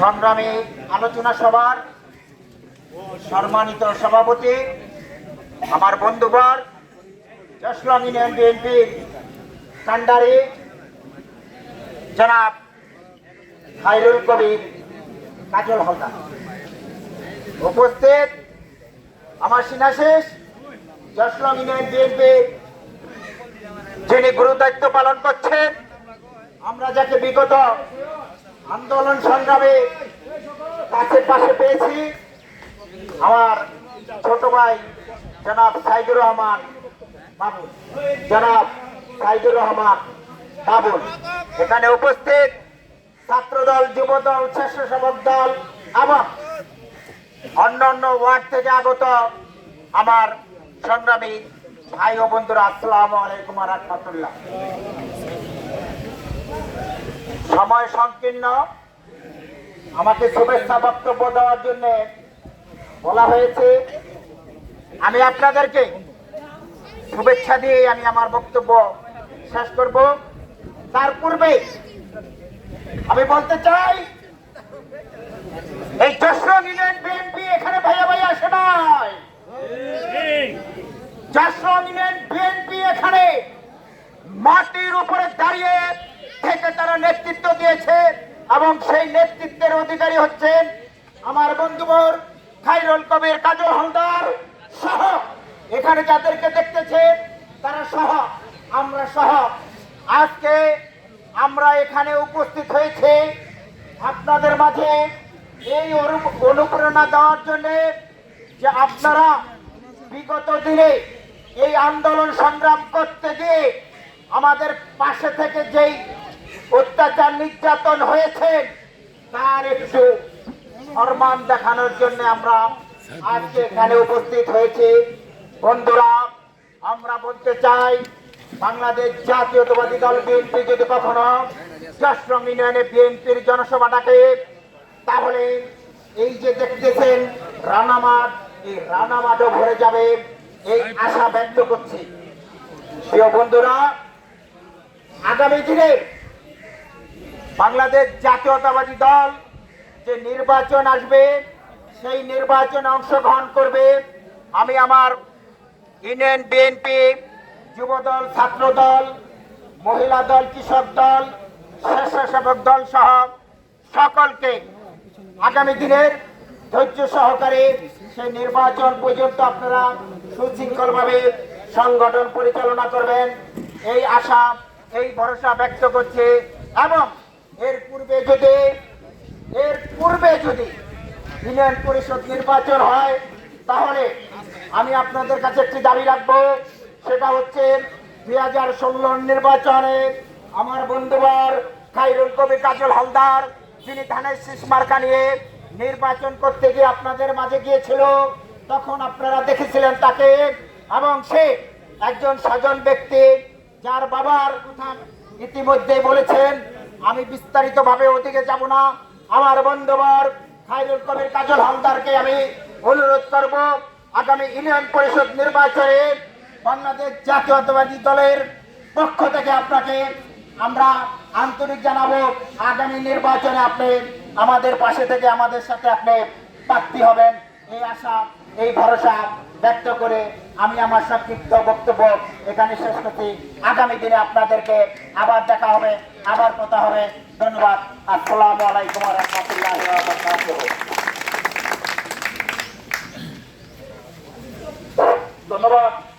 সংগ্রামী আলোচনা সভার সম্মানিত সভাপতি, আমার বন্ধুবর জসলম ইউনিয়ন বিএনপির কান্ডারি, জনাব খাইরুল কবির কাজল হলদার। উপস্থিত আমার সিনাশেষ জসলম ইউনিয়ন বিএনপি যিনি গুরু দায়িত্ব পালন করছেন, আমরা যাকে বিগত আন্দোলন সংগ্রামে কাছে পাশে পেয়েছি আমার ছোট ভাই জনাব সাইদুর রহমান বাবুল। জনাব সাইদুর রহমান বাবুল। এখানে উপস্থিত ছাত্রদল, যুবদল, স্বেচ্ছাসেবক দল এবং অন্য অন্য ওয়ার্ড থেকে আগত আমার সংগ্রামী ভাই ও বন্ধুরা, আসসালামু আলাইকুম রহমতুল্লাহ। সময় সংকীর্ণ। আমাকে শুভেচ্ছা বক্তব্য দেওয়ার জন্য বলা হয়েছে, আমি আপনাদেরকে শুভেচ্ছা দিয়ে আমি আমার বক্তব্য শেষ করব। তার পূর্বে আমি বলতে চাই, এই যশোর ইউনিয়ন বিএনপি এখানে ভাইয়া ভাইয়া আসে নাই। যশোর ইউনিয়ন বিএনপি এখানে মাটির উপরে দাঁড়িয়ে থেকে তারা নেতৃত্ব দিয়েছে এবং সেই নেতৃত্বের অধিকারী হচ্ছেন আমার বন্ধুবর খাইরুল কবির কাজল হালদার সহ। এখানে যাদেরকে দেখতেছে, তারা সহ। আমরা সহ। আজকে আমরা এখানে উপস্থিত হয়েছে আপনাদের মাঝে এই অনু- অনুপ্রেরণা দেওয়ার জন্য যে আপনারা বিগত দিনে এই আন্দোলন সংগ্রাম করতে গিয়ে আমাদের পাশে থেকে যেই অত্যাচার নির্যাতন হয়েছে, তার একটু সম্মান দেখানোর জন্য আমরা আজকে এখানে উপস্থিত হয়েছি। বন্ধুরা, আমরা বলতে চাই, বাংলাদেশ জাতীয়তাবাদী দল বিএনপি যদি কখনো জশ্রম ইউনিয়নে বিএনপির জনসভা ডাকে তাহলে এই যে দেখতেছেন রানামাঠ এই রানামাঠও ভরে যাবে, এই আশা ব্যক্ত করছি। প্রিয় বন্ধুরা আগামী দিনে বাংলাদেশ জাতীয়তাবাদী দল যে নির্বাচন আসবে, সেই নির্বাচনে অংশগ্রহণ করবে। আমি আমার ইউনিয়ন বিএনপি যুবদল ছাত্র দল মহিলা দল, কৃষক দল, স্বেচ্ছাসেবক দল সহ সকলকে আগামী দিনের ধৈর্য সহকারে সেই নির্বাচন পর্যন্ত আপনারা সুশৃঙ্খলভাবে সংগঠন পরিচালনা করবেন। এই আশা এই ভরসা ব্যক্ত করছে এবং এর পূর্বে যদি, এর পূর্বে যদি ইউনিয়ন পরিষদ নির্বাচন হয়, তাহলে আমি আপনাদের কাছে একটি দাবি রাখব, সেটা হচ্ছে দুই হাজার ষোলোর নির্বাচনে আমার বন্ধুবার খাইরুল কবি কাজল হালদার, যিনি ধানের শীষ মার্কা নিয়ে নির্বাচন করতে গিয়ে আপনাদের মাঝে গিয়েছিল, তখন আপনারা দেখেছিলেন তাকে এবং সে একজন স্বজন ব্যক্তি যার বাবার কথা ইতিমধ্যে বলেছেন, আমি বিস্তারিত ভাবে ওদিকে যাব না। আমার বন্ধুবর খাইরুল কবির কাজল হালদারকে আমি অনুরোধ করব, আগামী ইউনিয়ন পরিষদ নির্বাচনে বাংলাদেশ জাতীয়তাবাদী দলের পক্ষ থেকে আপনাকে আমরা আন্তরিক জানাব, আগামী নির্বাচনে আপনি আমাদের পাশে থেকে আমাদের সাথে আপনি প্রার্থী হবেন। এই আশা, এই ভরসা ব্যক্ত করে আমি আমার সংক্ষিপ্ত বক্তব্য এখানে শেষ করছি। আগামী দিনে আপনাদেরকে আবার দেখা হবে, আবার কথা হবে। ধন্যবাদ। আসসালামু আলাইকুম রহমতুল্লাহ ধন্যবাদ।